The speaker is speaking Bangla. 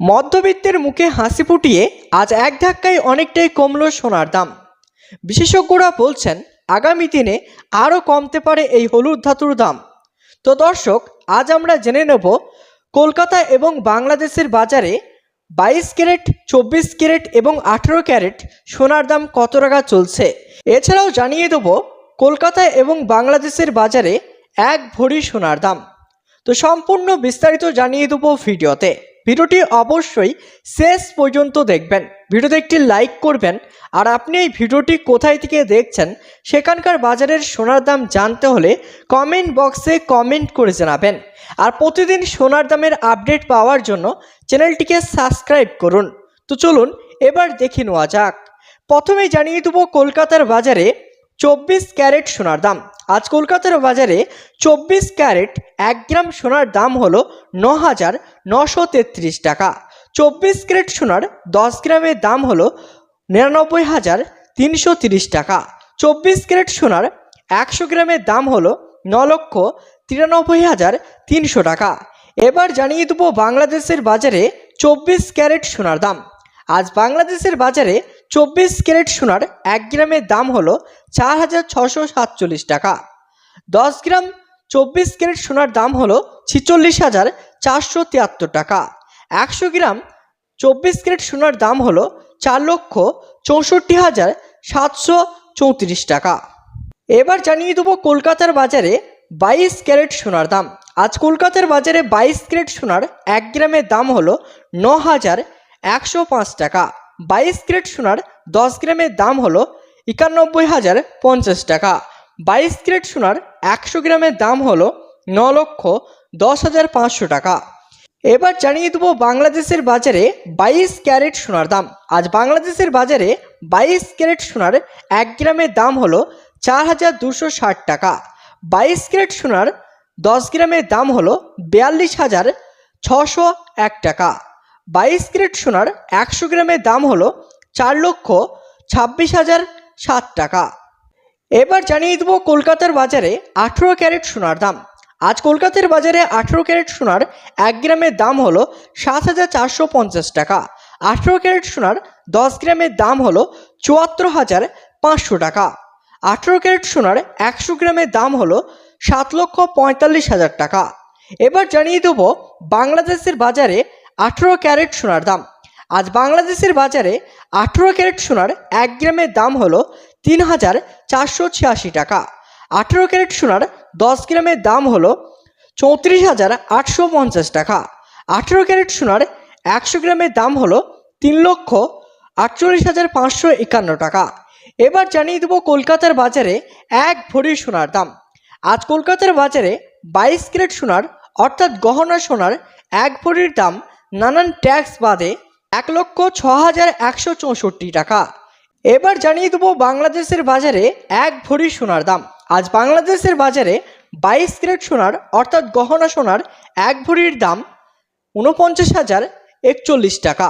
মধ্যবিত্তের মুখে হাসি ফুটিয়ে আজ এক ধাক্কায় অনেকটাই কমল সোনার দাম। বিশেষজ্ঞরা বলছেন, আগামী দিনে আরও কমতে পারে এই হলুদ ধাতুর দাম। তো দর্শক, আজ আমরা জেনে নেব, কলকাতা এবং বাংলাদেশের বাজারে বাইশ ক্যারেট, চব্বিশ ক্যারেট এবং আঠেরো ক্যারেট সোনার দাম কত টাকা চলছে? এছাড়াও জানিয়ে দেব, কলকাতা এবং বাংলাদেশের বাজারে এক ভরি সোনার দাম। তো সম্পূর্ণ বিস্তারিত জানিয়ে দেবো ভিডিওতে। ভিডিওটি অবশ্যই শেষ পর্যন্ত দেখবেন। ভিডিওতে একটি লাইক করবেন। আর আপনি এই ভিডিওটি কোথায় থেকে দেখছেন সেখানকার বাজারের সোনার দাম জানতে হলে কমেন্ট বক্সে কমেন্ট করে জানাবেন। আর প্রতিদিন সোনার দামের আপডেট পাওয়ার জন্য চ্যানেলটিকে সাবস্ক্রাইব করুন। তো চলুন, এবার দেখে নেওয়া যাক। প্রথমে জানিয়ে দেবো কলকাতার বাজারে চব্বিশ ক্যারেট সোনার দাম। আজ কলকাতার বাজারে চব্বিশ ক্যারেট এক গ্রাম সোনার দাম হলো ন হাজার নশো তেত্রিশ টাকা। চব্বিশ ক্যারেট সোনার দশ গ্রামের দাম হলো নিরানব্বই হাজার তিনশো তিরিশ টাকা। চব্বিশ ক্যারেট সোনার একশো গ্রামের দাম হলো ন লক্ষ তিরানব্বই হাজার তিনশো টাকা। এবার জানিয়ে দেবো বাংলাদেশের বাজারে চব্বিশ ক্যারেট সোনার দাম। আজ বাংলাদেশের বাজারে চব্বিশ ক্যারেট সোনার এক গ্রামের দাম হলো চার হাজার ছশো সাতচল্লিশ টাকা। দশ গ্রাম চব্বিশ ক্যারেট সোনার দাম হলো ছিচল্লিশ হাজার চারশো তিয়াত্তর টাকা। একশো গ্রাম চব্বিশ ক্যারেট সোনার দাম হলো চার লক্ষ চৌষট্টি হাজার সাতশো চৌত্রিশ টাকা। এবার জানিয়ে দেবো কলকাতার বাজারে বাইশ ক্যারেট সোনার দাম। আজ কলকাতার বাজারে বাইশ ক্যারেট সোনার এক গ্রামের দাম হলো ন হাজার একশো পাঁচ টাকা। বাইশ ক্যারেট সোনার দশ গ্রামের দাম হলো একানব্বই হাজার পঞ্চাশ টাকা। বাইশ ক্যারেট সোনার একশো গ্রামের দাম হলো ন লক্ষ দশ হাজার পাঁচশো টাকা। এবার জানিয়ে দেবো বাংলাদেশের বাজারে বাইশ ক্যারেট সোনার দাম। আজ বাংলাদেশের বাজারে বাইশ ক্যারেট সোনার এক গ্রামের দাম হলো চার হাজার দুশো ষাট টাকা। বাইশ ক্যারেট সোনার দশ গ্রামের দাম হলো বিয়াল্লিশ হাজার ছশো এক টাকা। বাইশ ক্যারেট সোনার একশো গ্রামের দাম হলো চার লক্ষ ছাব্বিশ হাজার সাত টাকা। এবার জানিয়ে দেবো কলকাতার বাজারে আঠেরো ক্যারেট সোনার দাম। আজ কলকাতার বাজারে আঠেরো ক্যারেট সোনার এক গ্রামের দাম হলো সাত হাজার চারশো পঞ্চাশ টাকা। আঠেরো ক্যারেট সোনার দশ গ্রামের দাম হলো চুয়াত্তর হাজার পাঁচশো টাকা। আঠেরো ক্যারেট সোনার একশো গ্রামের দাম হলো সাত লক্ষ পঁয়তাল্লিশ হাজার টাকা। এবার জানিয়ে দেবো বাংলাদেশের বাজারে আঠেরো ক্যারেট সোনার দাম। আজ বাংলাদেশের বাজারে আঠেরো ক্যারেট সোনার এক গ্রামের দাম হলো তিন হাজার চারশো ছিয়াশি টাকা। আঠেরো ক্যারেট সোনার দশ গ্রামের দাম হলো চৌত্রিশ হাজার আটশো পঞ্চাশ টাকা। আঠেরো ক্যারেট সোনার একশো গ্রামের দাম হলো তিন লক্ষ আটচল্লিশ হাজার পাঁচশো একান্ন টাকা। এবার জানিয়ে দেবো কলকাতার বাজারে এক ভরি সোনার দাম। আজ কলকাতার বাজারে বাইশ ক্যারেট সোনার অর্থাৎ গহনা সোনার এক ভরির দাম নানান ট্যাক্স বাদে এক লক্ষ ছ হাজার একশো চৌষট্টি টাকা। এবার জানিয়ে দেবো বাংলাদেশের বাজারে এক ভরি সোনার দাম। আজ বাংলাদেশের বাজারে বাইশ ক্যারেট সোনার অর্থাৎ গহনা সোনার এক ভরির দাম উনপঞ্চাশ হাজার একচল্লিশ টাকা।